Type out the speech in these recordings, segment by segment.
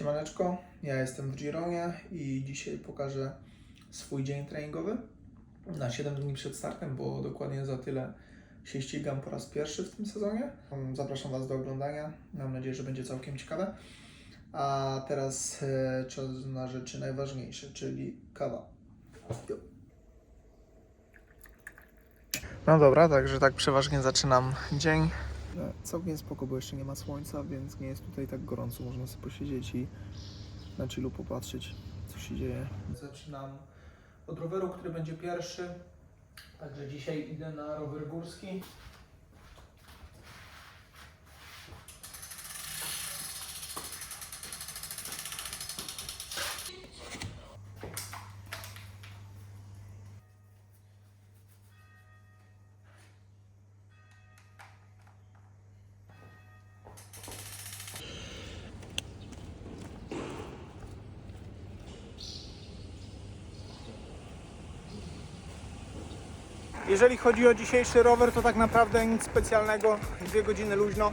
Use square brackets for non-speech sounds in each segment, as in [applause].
Siemaneczko, ja jestem w Gironie i dzisiaj pokażę swój dzień treningowy na 7 dni przed startem, bo dokładnie za tyle się ścigam po raz pierwszy w tym sezonie. Zapraszam Was do oglądania, mam nadzieję, że będzie całkiem ciekawe. A teraz e, czas na rzeczy najważniejsze, czyli kawa. No dobra, także tak przeważnie zaczynam dzień. Całkiem spoko, bo jeszcze nie ma słońca, więc nie jest tutaj tak gorąco. Można sobie posiedzieć i na chillu popatrzeć, co się dzieje. Zaczynam od roweru, który będzie pierwszy. Także dzisiaj idę na rower górski. Jeżeli chodzi o dzisiejszy rower, to tak naprawdę nic specjalnego. Dwie godziny luźno.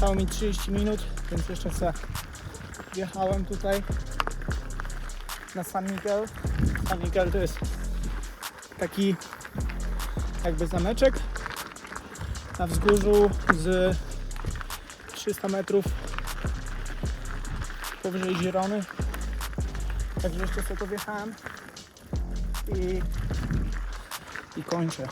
Zostało mi 30 minut, więc jeszcze se wjechałem tutaj na San Miguel. San Miguel to jest taki jakby zameczek na wzgórzu z 300 metrów powyżej Girony. Także jeszcze sobie to wjechałem i, i kończę.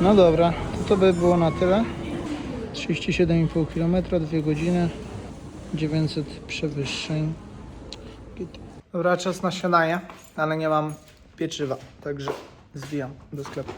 No dobra, to, by było na tyle. 37,5 km, 2 godziny, 900 przewyższeń. Dobra, czas na śniadanie, ale nie mam pieczywa, także zwijam do sklepu.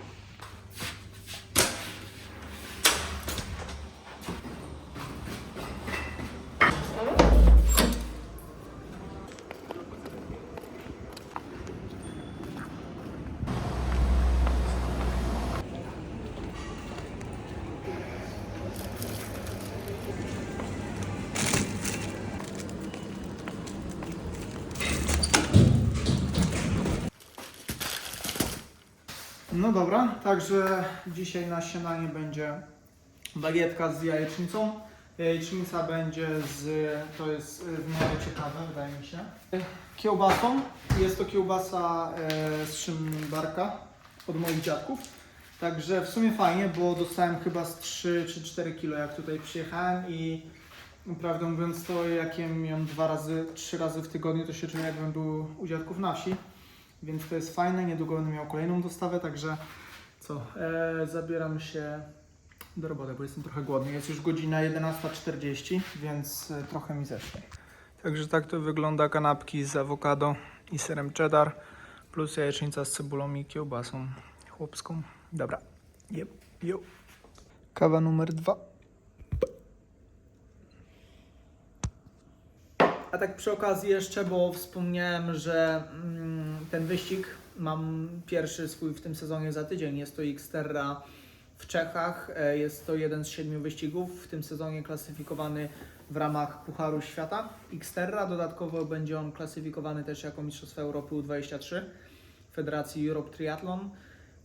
Także dzisiaj na śniadanie będzie bagietka z jajecznicą. Jajecznica będzie z, to jest w miarę ciekawe, wydaje mi się, kiełbasą. Jest to kiełbasa e, z szymbarka od moich dziadków. Także w sumie fajnie, bo dostałem chyba z 3 czy 4 kilo jak tutaj przyjechałem i prawdę mówiąc to jak ją dwa razy, trzy razy w tygodniu to się czuję jakbym był u dziadków na wsi. Więc to jest fajne, niedługo będę miał kolejną dostawę, także co, e, zabieram się do roboty, bo jestem trochę głodny. Jest już godzina 11.40, więc e, trochę mi zeszło. Także tak to wygląda kanapki z awokado i serem cheddar, plus jajecznica z cebulą i kiełbasą chłopską. Dobra, jeb, jo. Kawa numer dwa. A tak przy okazji jeszcze, bo wspomniałem, że mm, ten wyścig mam pierwszy swój w tym sezonie za tydzień. Jest to Xterra w Czechach. E, Jest to jeden z siedmiu wyścigów w tym sezonie klasyfikowany w ramach Pucharu Świata Xterra. Dodatkowo będzie on klasyfikowany też jako Mistrzostwa Europy U23 Federacji Europe Triathlon.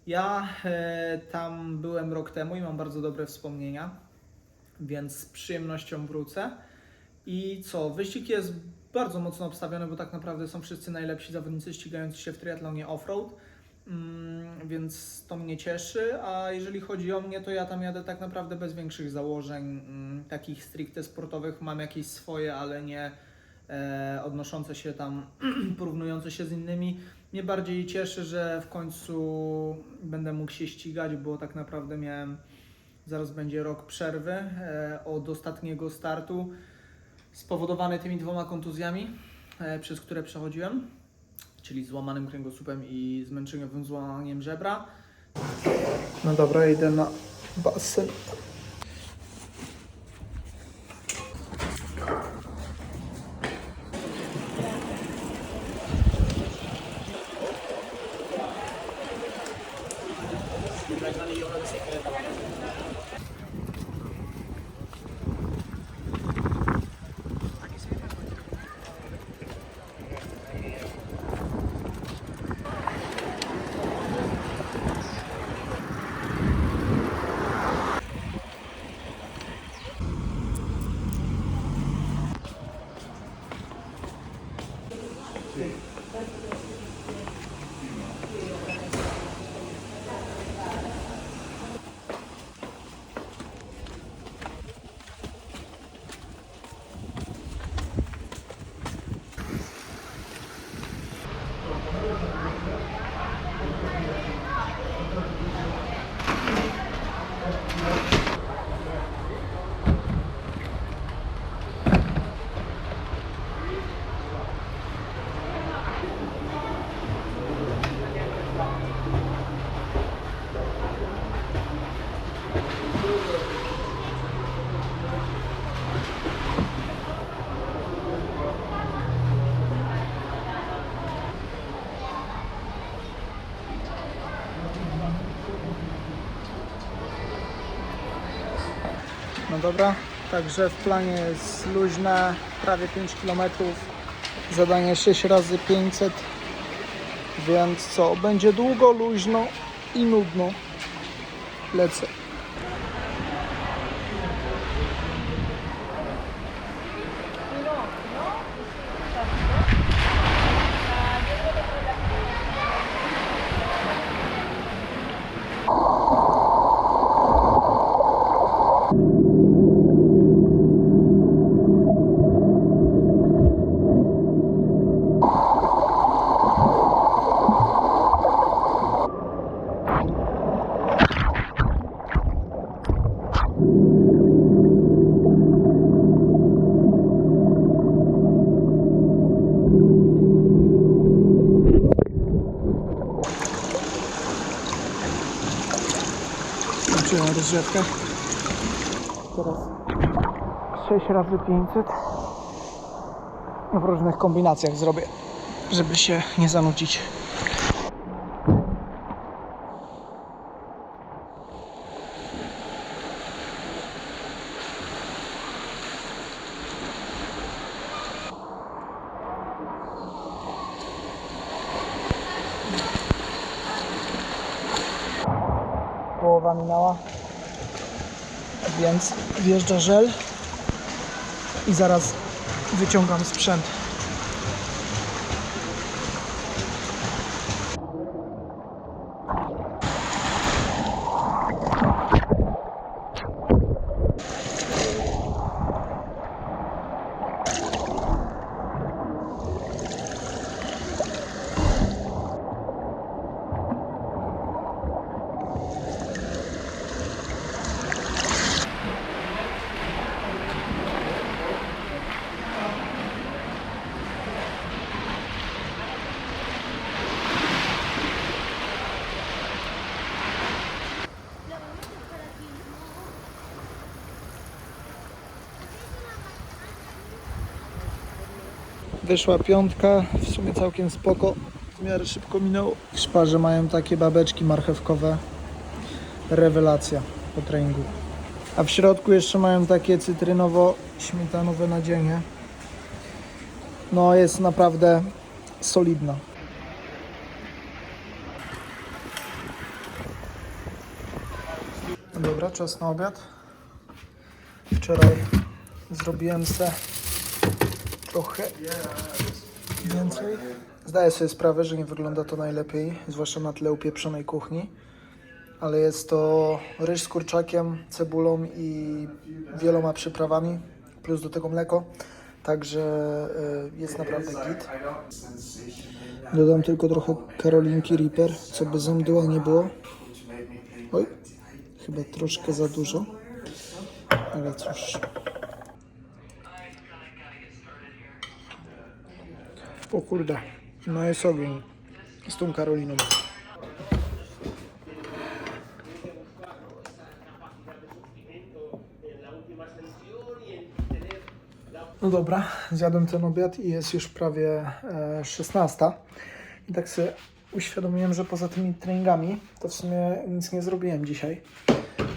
Ja e, tam byłem rok temu i mam bardzo dobre wspomnienia, więc z przyjemnością wrócę. I co? Wyścig jest bardzo mocno obstawiony, bo tak naprawdę są wszyscy najlepsi zawodnicy ścigający się w triatlonie off-road, mm, więc to mnie cieszy. A jeżeli chodzi o mnie, to ja tam jadę tak naprawdę bez większych założeń, mm, takich stricte sportowych. Mam jakieś swoje, ale nie e, odnoszące się tam, [clears throat] porównujące się z innymi. Mnie bardziej cieszy, że w końcu będę mógł się ścigać, bo tak naprawdę miałem, zaraz będzie rok przerwy e, od ostatniego startu spowodowany tymi dwoma kontuzjami, e, przez które przechodziłem, czyli złamanym kręgosłupem i zmęczeniowym złamaniem żebra. No dobra, idę na basen. いいよ。Dobra, także w planie jest luźne, prawie 5 km, zadanie 6 razy 500, więc co, będzie długo, luźno i nudno. Lecę. Zaczynam rozgrzewkę. Teraz 6 razy 500 w różnych kombinacjach zrobię, żeby się nie zanudzić. Wjeżdża żel i zaraz wyciągam sprzęt. Wyszła piątka, w sumie całkiem spoko. W miarę szybko minęło. Szparze mają takie babeczki marchewkowe. Rewelacja po treningu. A w środku jeszcze mają takie cytrynowo-śmietanowe nadzienie. No jest naprawdę solidna. Dobra, czas na obiad. Wczoraj zrobiłem se trochę więcej. Zdaję sobie sprawę, że nie wygląda to najlepiej, zwłaszcza na tle upieprzonej kuchni. Ale jest to ryż z kurczakiem, cebulą i wieloma przyprawami, plus do tego mleko. Także y, jest naprawdę git. Dodam tylko trochę Karolinki Reaper, co by zemdła nie było. Oj, chyba troszkę za dużo. Ale cóż. O kurde, no jest ogień z tą Karoliną. No dobra, zjadłem ten obiad i jest już prawie e, 16. I tak sobie uświadomiłem, że poza tymi treningami to w sumie nic nie zrobiłem dzisiaj.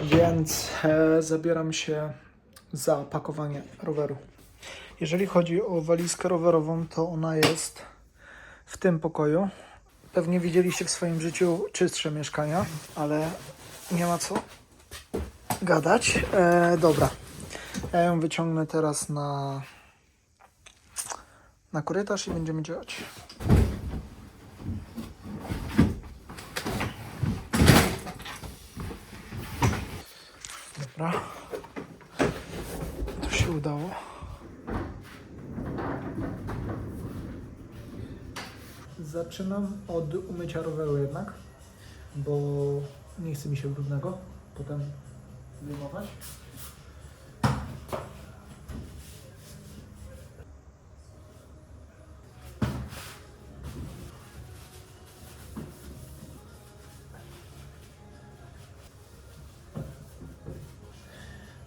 Więc e, zabieram się za pakowanie roweru. Jeżeli chodzi o walizkę rowerową, to ona jest w tym pokoju. Pewnie widzieliście w swoim życiu czystsze mieszkania, ale nie ma co gadać. E, dobra, ja ją wyciągnę teraz na, na korytarz i będziemy działać. Dobra, to się udało. Zaczynam od umycia roweru jednak, bo nie chce mi się brudnego potem wyjmować.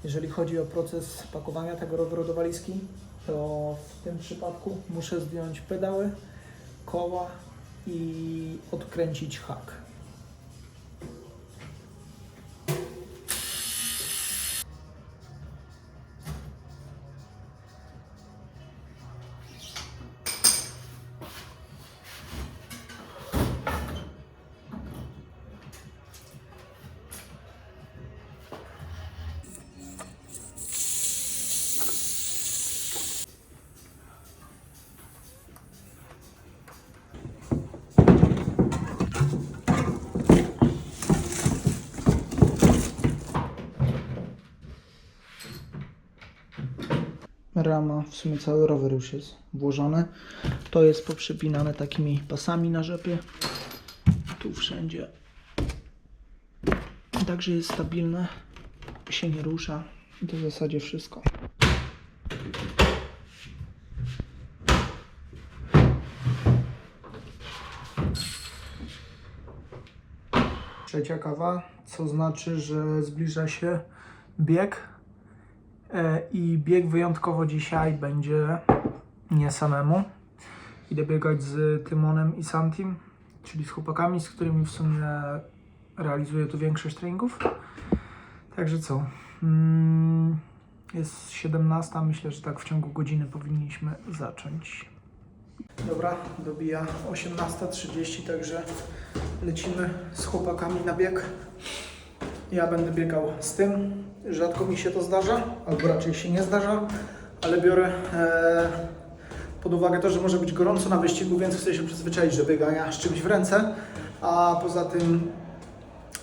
Jeżeli chodzi o proces pakowania tego roweru do walizki, to w tym przypadku muszę zdjąć pedały, koła i odkręcić hak. Rama, w sumie cały rower już jest włożony. To jest poprzypinane takimi pasami na rzepy. Tu wszędzie. Także jest stabilne, się nie rusza. I to w zasadzie wszystko. Trzecia kawa, co znaczy, że zbliża się bieg I bieg wyjątkowo dzisiaj będzie nie samemu. Idę biegać z Tymonem i Santim, czyli z chłopakami, z którymi w sumie realizuję tu większość treningów. Także co? Mm, Jest 17, myślę, że tak w ciągu godziny powinniśmy zacząć. Dobra, dobija 18.30, także lecimy z chłopakami na bieg. Ja będę biegał z tym. Rzadko mi się to zdarza, albo raczej się nie zdarza, ale biorę e, pod uwagę to, że może być gorąco na wyścigu, więc chcę się przyzwyczaić do biegania z czymś w ręce. A poza tym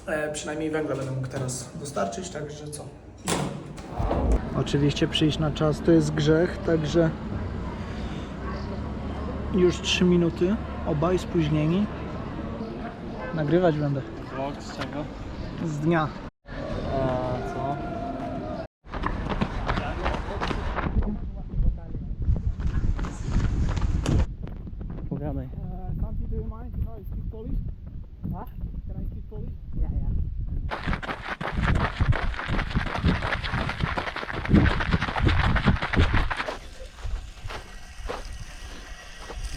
e, przynajmniej węgla będę mógł teraz dostarczyć, także co? Oczywiście przyjść na czas to jest grzech, także już 3 minuty, obaj spóźnieni. Nagrywać będę Vlog z czego? Z dnia. Co? Pogadaj. Santi, do you mind if I speak Polish? Huh? Can I speak Polish? Yeah, yeah.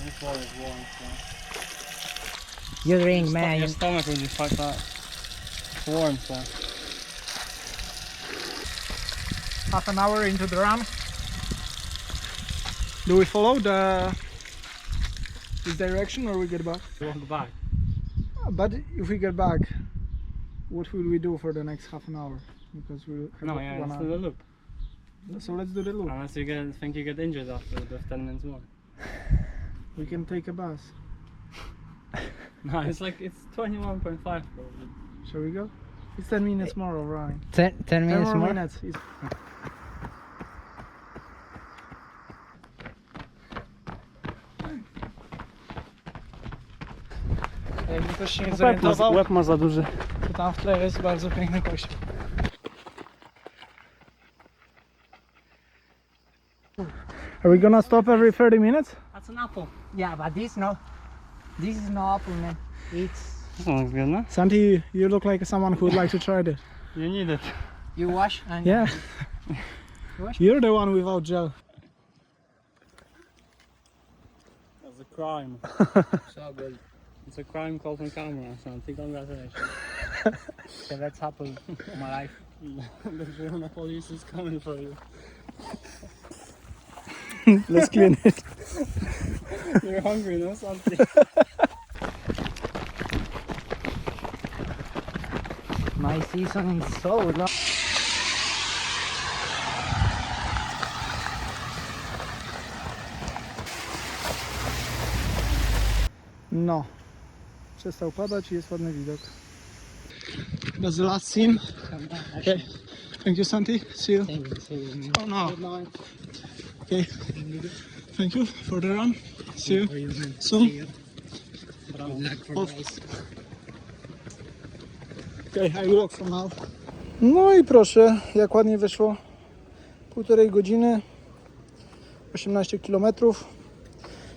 This water is warm, so. You drink, Your man. Your You, stomach will just like that. It's warm, so. Half an hour into the run. Do we follow the this direction or we get back? We walk back. Uh, but if we get back, what will we do for the next half an hour? Because we have No, yeah, one let's hour. do the loop. So let's do the loop. Unless you get think you get injured after the 10 minutes more. [laughs] We can take a bus. [laughs] No, it's like it's 21.5 probably. Shall we go? It's 10 minutes more of running. ten, 10 10 minutes more more? minutes. It's... Jakby ktoś się nie zorientował, łeb ma za duży. to tam w tle jest bardzo piękny kościół. Are we gonna stop every 30 minutes? That's an apple. Yeah, but this no. This is no apple, man. Eh? It's Looks good, no? Santi, you look like someone who would like to try this. You need it. you wash and Yeah. What? You're the one without gel. That's a crime. [laughs] so good. It's a crime called on camera, Santi. Congratulations. [laughs] So that's happened in my life. the Girona police is coming for you. [laughs] Let's clean it. You're hungry, no, Santi? My season is so long. No. Przestał padać i jest ładny widok. That's the last scene. Okay. Thank you, Santi. See you. Oh no. Okay. Thank you for the run. See you soon. Off. Okay, I walk now. No i proszę, jak ładnie wyszło. Półtorej godziny, 18 km.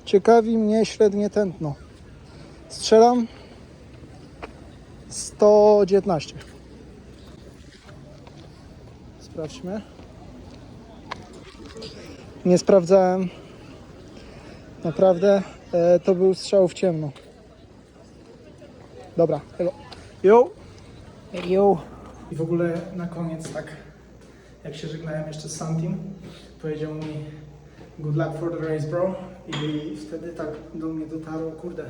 Ciekawi mnie średnie tętno. Strzelam 119. Sprawdźmy. Nie sprawdzałem. Naprawdę e, to był strzał w ciemno. Dobra, hello. Yo. I w ogóle na koniec tak, jak się żegnałem jeszcze z Santim, powiedział mi good luck for the race bro i wtedy tak do mnie dotarło, kurde,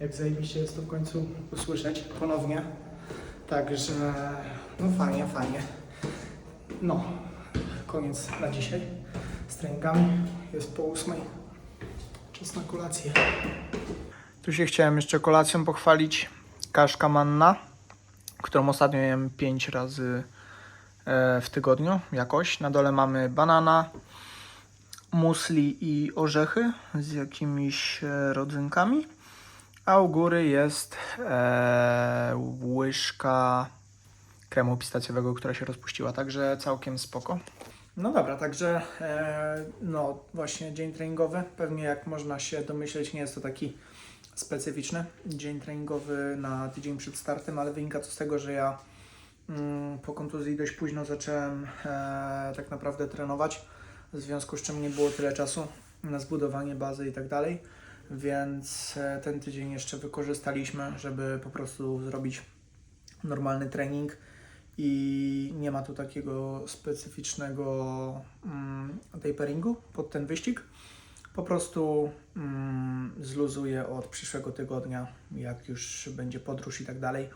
jak zajebiście jest to w końcu usłyszeć ponownie. Także no fajnie, fajnie. No, koniec na dzisiaj z treningami. Jest po ósmej. Czas na kolację. Tu się chciałem jeszcze kolacją pochwalić. Kaszka manna którą ostatnio jem 5 razy e, w tygodniu jakoś. Na dole mamy banana, musli i orzechy z jakimiś e, rodzynkami, a u góry jest e, łyżka kremu pistacjowego, która się rozpuściła, także całkiem spoko. No dobra, także no właśnie dzień treningowy. Pewnie jak można się domyśleć, nie jest to taki specyficzny dzień treningowy na tydzień przed startem, ale wynika to z tego, że ja mm, po kontuzji dość późno zacząłem e, tak naprawdę trenować, w związku z czym nie było tyle czasu na zbudowanie bazy i tak dalej, więc e, ten tydzień jeszcze wykorzystaliśmy, żeby po prostu zrobić normalny trening i nie ma tu takiego specyficznego mm, taperingu pod ten wyścig. Po prostu mm, zluzuję od przyszłego tygodnia, jak już będzie podróż i tak dalej.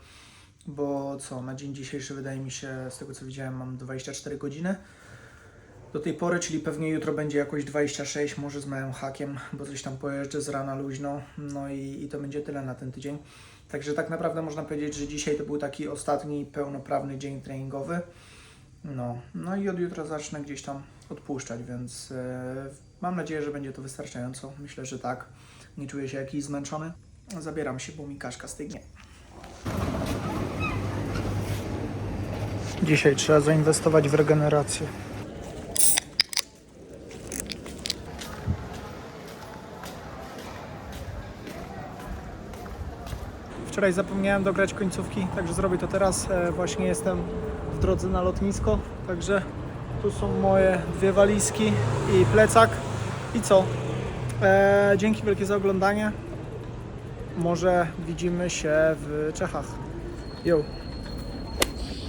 bo co, na dzień dzisiejszy wydaje mi się, z tego co widziałem, mam 24 godziny do tej pory, czyli pewnie jutro będzie jakoś 26, może z małym hakiem, bo coś tam pojeżdżę z rana luźno, no i, i to będzie tyle na ten tydzień. Także tak naprawdę można powiedzieć, że dzisiaj to był taki ostatni pełnoprawny dzień treningowy. No, no i od jutra zacznę gdzieś tam odpuszczać, więc e, mam nadzieję, że będzie to wystarczająco. Myślę, że tak. Nie czuję się jakiś zmęczony. Zabieram się, bo mi kaszka stygnie. Dzisiaj trzeba zainwestować w regenerację. Wczoraj zapomniałem dograć końcówki, także zrobię to teraz. E, Właśnie jestem w drodze na lotnisko, także tu są moje dwie walizki i plecak. I co? E, dzięki wielkie za oglądanie. Może widzimy się w Czechach. Yo.